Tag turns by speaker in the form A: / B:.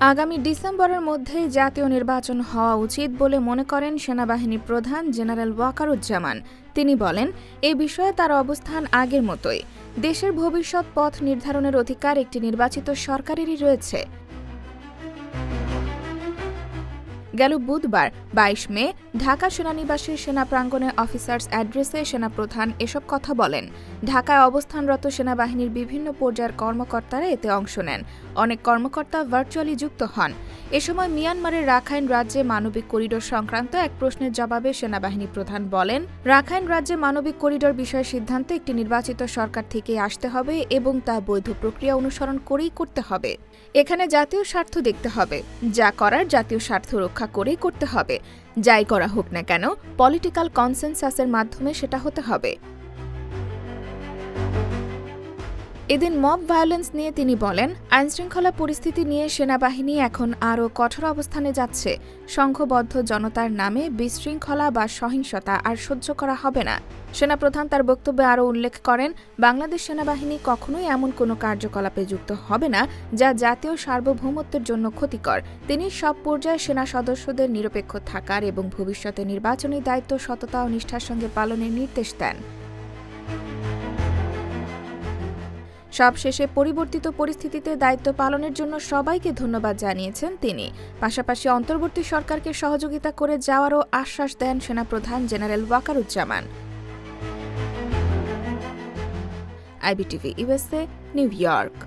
A: আগামী ডিসেম্বরের মধ্যেই জাতীয় নির্বাচন হওয়া উচিত বলে মনে করেন সেনাবাহিনী প্রধান জেনারেল ওয়াকারুজ্জামান। তিনি বলেন, এ বিষয়ে তার অবস্থান আগের মতোই। দেশের ভবিষ্যৎ পথ নির্ধারণের অধিকার একটি নির্বাচিত সরকারেরই রয়েছে। গেল বুধবার, বাইশ মে, ঢাকা সেনানিবাসের সেনা প্রাঙ্গণে অফিসার্স অ্যাড্রেসে সেনাপ্রধান এসব কথা বলেন। ঢাকায় অবস্থানরত সেনাবাহিনীর বিভিন্ন পর্যায়ের কর্মকর্তারা এতে অংশ নেন। অনেক কর্মকর্তা ভার্চুয়ালি যুক্ত হন। এ সময় মিয়ানমারের রাখাইন রাজ্যে মানবিক করিডোর সংক্রান্ত এক প্রশ্নের জবাবে সেনাবাহিনী প্রধান বলেন, রাখাইন রাজ্যে মানবিক করিডোর বিষয়ে সিদ্ধান্ত একটি নির্বাচিত সরকার থেকে আসতে হবে এবং তা বৈধ প্রক্রিয়া অনুসরণ করেই করতে হবে। এখানে জাতীয় স্বার্থ দেখতে হবে। যা করার জাতীয় স্বার্থ রক্ষা করেই করতে হবে। যাই করা হোক না কেন পলিটিক্যাল কনসেনসাসের মাধ্যমে সেটা হতে হবে। এদিন মব ভায়োলেন্স নিয়ে তিনি বলেন, আইনশৃঙ্খলা পরিস্থিতি নিয়ে সেনাবাহিনী এখন আরও কঠোর অবস্থানে যাচ্ছে। সংঘবদ্ধ জনতার নামে বিশৃঙ্খলা বা সহিংসতা আর সহ্য করা হবে না। সেনাপ্রধান তার বক্তব্যে আরও উল্লেখ করেন, বাংলাদেশ সেনাবাহিনী কখনোই এমন কোনো কার্যকলাপে যুক্ত হবে না যা জাতীয় সার্বভৌমত্বের জন্য ক্ষতিকর। তিনি সব পর্যায়ে সেনা সদস্যদের নিরপেক্ষ থাকার এবং ভবিষ্যতে নির্বাচনী দায়িত্ব, সততা ও নিষ্ঠার সঙ্গে পালনের নির্দেশ দেন। সবশেষে পরিবর্তিত পরিস্থিতিতে দায়িত্ব পালনের জন্য সবাইকে ধন্যবাদ জানিয়েছেন তিনি। পাশাপাশি অন্তর্বর্তী সরকারকে সহযোগিতা করে যাওয়ারও আশ্বাস দেন সেনাপ্রধান general Wakeruzzaman. IBTV USA New York.